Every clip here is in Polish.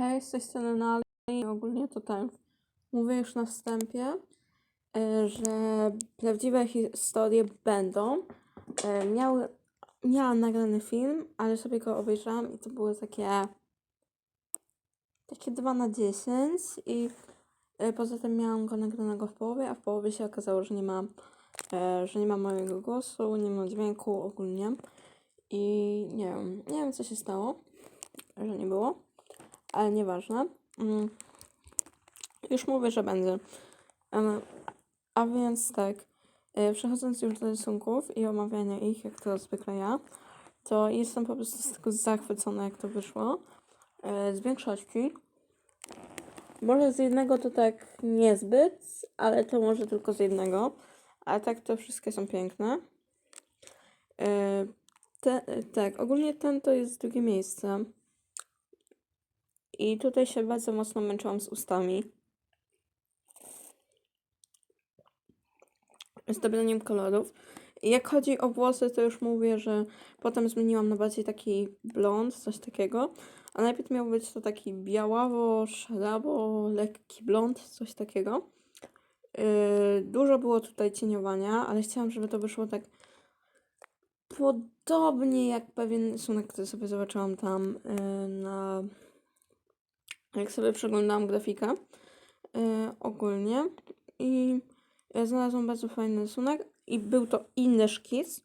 Hej, z tej strony Nali. Ogólnie to tak. Mówię już na wstępie, e, że prawdziwe historie będą. E, Miały, miałam nagrany film, ale sobie go obejrzałam i to były takie takie 2 na 10 i e, poza tym miałam go nagranego w połowie, a w połowie się okazało, że nie ma, że nie ma mojego głosu, nie ma dźwięku ogólnie i nie wiem, nie wiem co się stało, że nie było ale nieważne. Mm. Już mówię, że. Em, A więc tak, e, przechodząc już do rysunków i omawiania ich, jak to zwykle ja, to jestem po prostu z tego zachwycona, jak to wyszło. E, Z większości. Może z jednego to tak niezbyt, ale to może tylko z jednego. A tak to wszystkie są piękne. E, Te, tak, ogólnie ten to jest drugie miejsce. I tutaj się bardzo mocno męczyłam z ustami. Z dobraniem kolorów. Jak chodzi o włosy, to już mówię, że potem zmieniłam na bardziej taki blond, coś takiego. A najpierw miał być to taki białawo, szarawo, lekki blond, coś takiego. Yy, dużo było tutaj cieniowania, ale chciałam, żeby to wyszło tak podobnie jak pewien rysunek, który sobie zobaczyłam tam yy, na jak sobie przeglądałam grafikę yy, ogólnie i znalazłam bardzo fajny rysunek i był to inny szkic.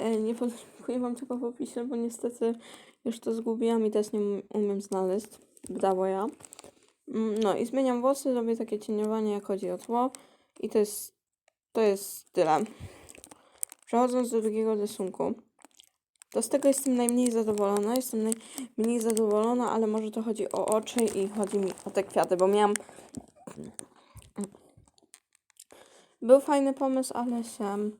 Yy, nie podlinkuję wam tego w opisie, bo niestety już to zgubiłam i też nie um- umiem znaleźć. Brawo ja. Mm, No i zmieniam włosy, robię takie cieniowanie jak chodzi o tło i to jest, to jest tyle. Przechodząc do drugiego rysunku. To z tego jestem najmniej zadowolona. Jestem najmniej zadowolona, ale może to chodzi o oczy i chodzi mi o te kwiaty, bo miałam. Był fajny pomysł, ale się.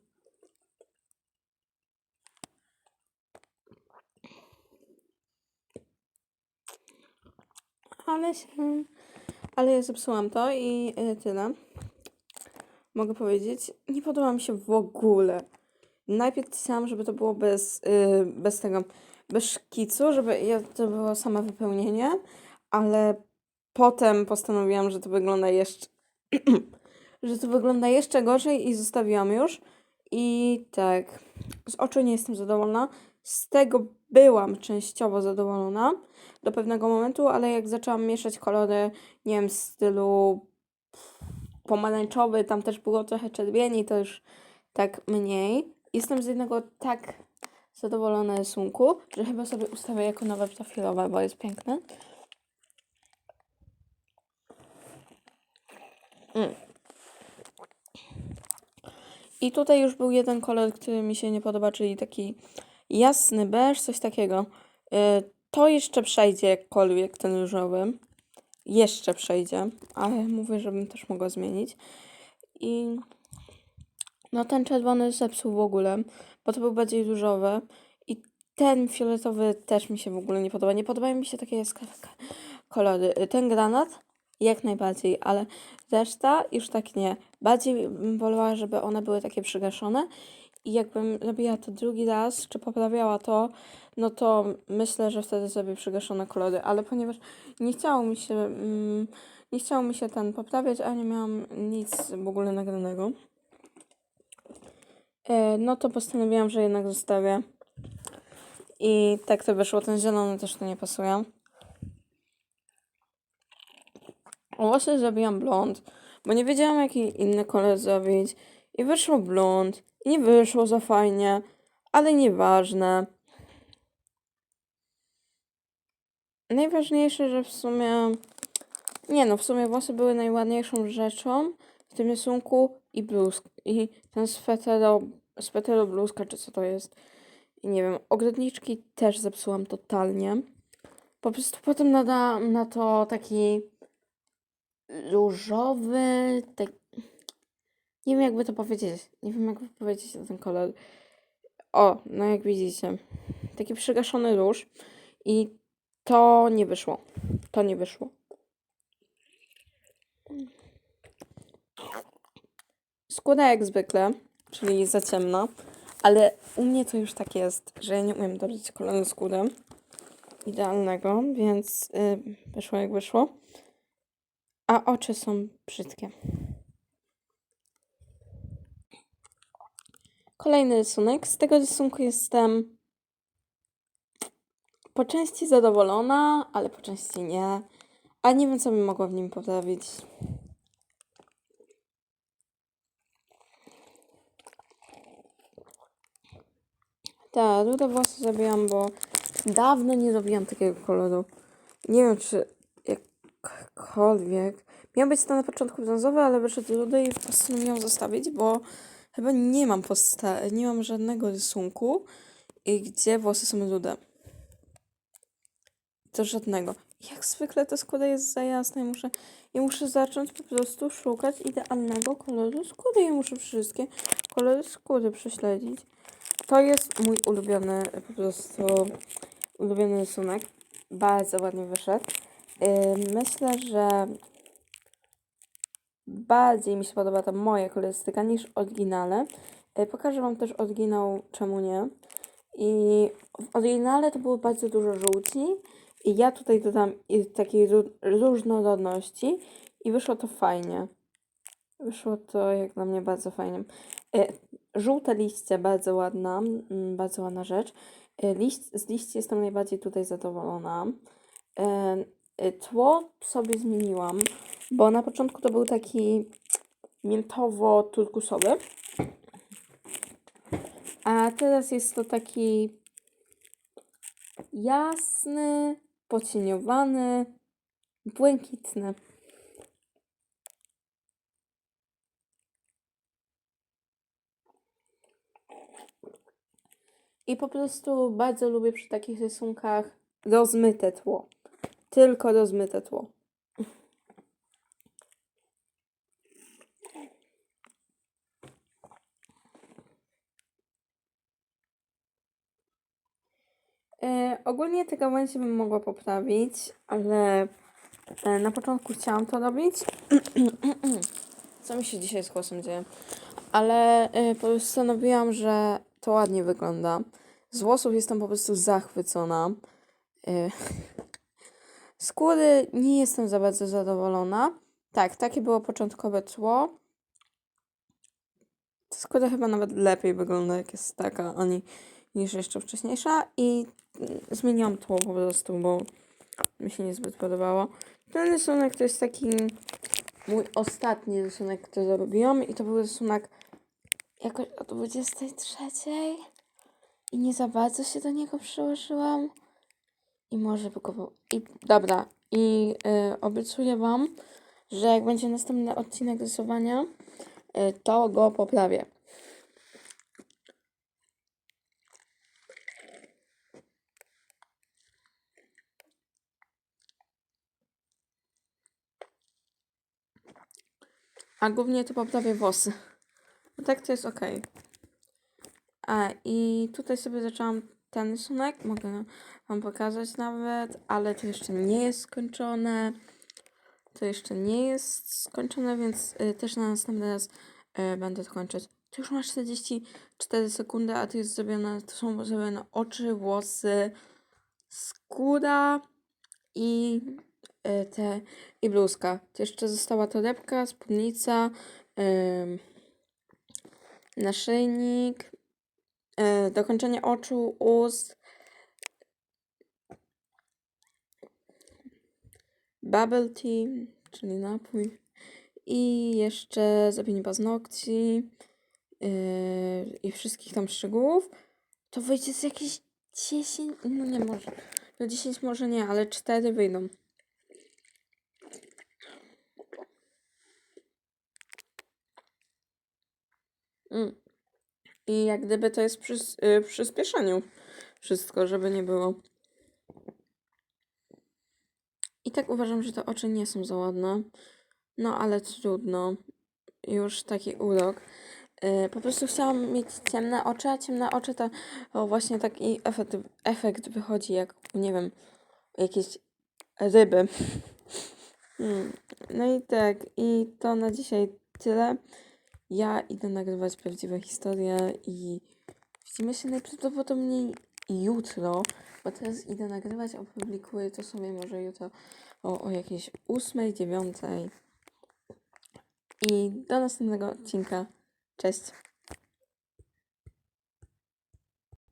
Ale się. Ale ja zepsułam to i y, tyle. Mogę powiedzieć. Nie podoba mi się w ogóle. Najpierw chciałam, żeby to było bez, y, bez tego, bez szkicu, żeby to było same wypełnienie, ale potem postanowiłam, że to wygląda jeszcze, że to wygląda jeszcze gorzej i zostawiłam już. I tak, z oczu nie jestem zadowolona. Z tego byłam częściowo zadowolona do pewnego momentu, ale jak zaczęłam mieszać kolory, nie wiem, w stylu pomarańczowy, tam też było trochę czerwieni, to już tak mniej. Jestem z jednego tak zadowolona rysunku, że chyba sobie ustawię jako nowe profilowe, bo jest piękne. Mm. I tutaj już był jeden kolor, który mi się nie podoba, czyli taki jasny beż, coś takiego. Y, To jeszcze przejdzie jakkolwiek ten różowy. Jeszcze przejdzie, ale mówię, żebym też mogła zmienić. I no ten czerwony zepsuł w ogóle, bo to był bardziej różowy. I ten fioletowy też mi się w ogóle nie podoba. Nie podobają mi się takie kolory. Ten granat jak najbardziej, ale reszta już tak nie. Bardziej bym wolała, żeby one były takie przygaszone. I jakbym robiła to drugi raz, czy poprawiała to, no to myślę, że wtedy zrobię przygaszone kolory. Ale ponieważ nie chciało mi się, mm, nie chciało mi się ten poprawiać, a nie miałam nic w ogóle nagranego. E, no to postanowiłam, że jednak zostawię. I tak to wyszło. Ten zielony też tu nie pasuje. Włosy zrobiłam blond, bo nie wiedziałam jaki inny kolor zrobić. I wyszło blond. I nie wyszło za fajnie, ale nieważne. Najważniejsze, że w sumie... Nie no, w sumie włosy były najładniejszą rzeczą w tym rysunku i bluzk. I ten swetero, swetero bluzka, czy co to jest. I nie wiem, ogrodniczki też zepsułam totalnie. Po prostu potem nadałam na to taki różowy, tak... Nie wiem jakby to powiedzieć. Nie wiem jakby powiedzieć na ten kolor. O, no jak widzicie. Taki przygaszony róż. I to nie wyszło. To nie wyszło. Skóra jak zwykle, czyli za ciemna. Ale u mnie to już tak jest, że ja nie umiem dobrać koloru skóry. idealnego, więc y, wyszło jak wyszło. A oczy są brzydkie. Kolejny rysunek. Z tego rysunku jestem po części zadowolona, ale po części nie. A nie wiem, co bym mogła w nim poprawić. Tak, rude włosy zrobiłam, bo dawno nie robiłam takiego koloru. Nie wiem, czy jakkolwiek. Miał być to na początku brązowy, ale wyszedł rudy i postanowiłam zostawić, bo chyba nie mam posta- nie mam żadnego rysunku, i gdzie włosy są rude. To żadnego. Jak zwykle ta skóra jest za jasna i muszę, i muszę zacząć po prostu szukać idealnego koloru skóry. Ja muszę wszystkie kolory skóry prześledzić. To jest mój ulubiony, po prostu ulubiony rysunek. Bardzo ładnie wyszedł. Myślę, że bardziej mi się podoba ta moja kolorystyka niż oryginale. Yy, pokażę Wam też oryginał, czemu nie. I w oryginale to było bardzo dużo żółci. I ja tutaj dodam takiej ró- różnorodności i wyszło to fajnie. Wyszło to jak na mnie bardzo fajnie. E, żółte liście, bardzo ładna, mm, bardzo ładna rzecz. E, liść, z liści jestem najbardziej tutaj zadowolona. E, tło sobie zmieniłam, bo na początku to był taki miętowo-turkusowy. A teraz jest to taki jasny, pocieniowany, błękitny. I po prostu bardzo lubię przy takich rysunkach rozmyte tło. Tylko rozmyte tło. E, ogólnie te gałęzie bym mogła poprawić, ale e, na początku chciałam to robić. Co mi się dzisiaj z głosem dzieje? Ale e, postanowiłam, że to ładnie wygląda. Z włosów jestem po prostu zachwycona. E, skóry nie jestem za bardzo zadowolona. Tak, takie było początkowe tło. Ta skóra chyba nawet lepiej wygląda, jak jest taka, a nie niż jeszcze wcześniejsza. I mm, zmieniłam tło po prostu, bo mi się niezbyt podobało. Ten rysunek to jest taki mój ostatni rysunek, który zrobiłam i to był rysunek jakoś o 23 i nie za bardzo się do niego przyłożyłam i może by go... I dobra, i y, obiecuję Wam, że jak będzie następny odcinek rysowania, y, to go poprawię. A głównie to poprawię włosy. No tak to jest ok. A i tutaj sobie zaczęłam ten rysunek. Mogę Wam pokazać nawet, ale to jeszcze nie jest skończone. To jeszcze nie jest skończone, więc y, też na następny raz y, będę to kończyć. To już ma 44 sekundy, a to jest zrobione, to są zrobione oczy, włosy, skóra i y, te i bluzka. To jeszcze została torebka, spódnica, ym, naszyjnik, y, dokończenie oczu, ust, bubble tea, czyli napój i jeszcze zrobienie paznokci yy, i wszystkich tam szczegółów, to wyjdzie z jakieś 10, no nie może, no 10 może nie, ale 4 wyjdą. Mm. I jak gdyby to jest przy yy, przyspieszeniu wszystko, żeby nie było. I tak uważam, że te oczy nie są za ładne. No ale trudno. Już taki urok. Yy, po prostu chciałam mieć ciemne oczy, a ciemne oczy to o, właśnie taki efekt, efekt wychodzi jak, nie wiem, jakieś ryby. Hmm. No i tak, i to na dzisiaj tyle. Ja idę nagrywać prawdziwe historie i widzimy się najprawdopodobniej jutro, bo teraz idę nagrywać, opublikuję to sobie może jutro o, o jakiejś ósmej, dziewiątej. I do następnego odcinka. Cześć!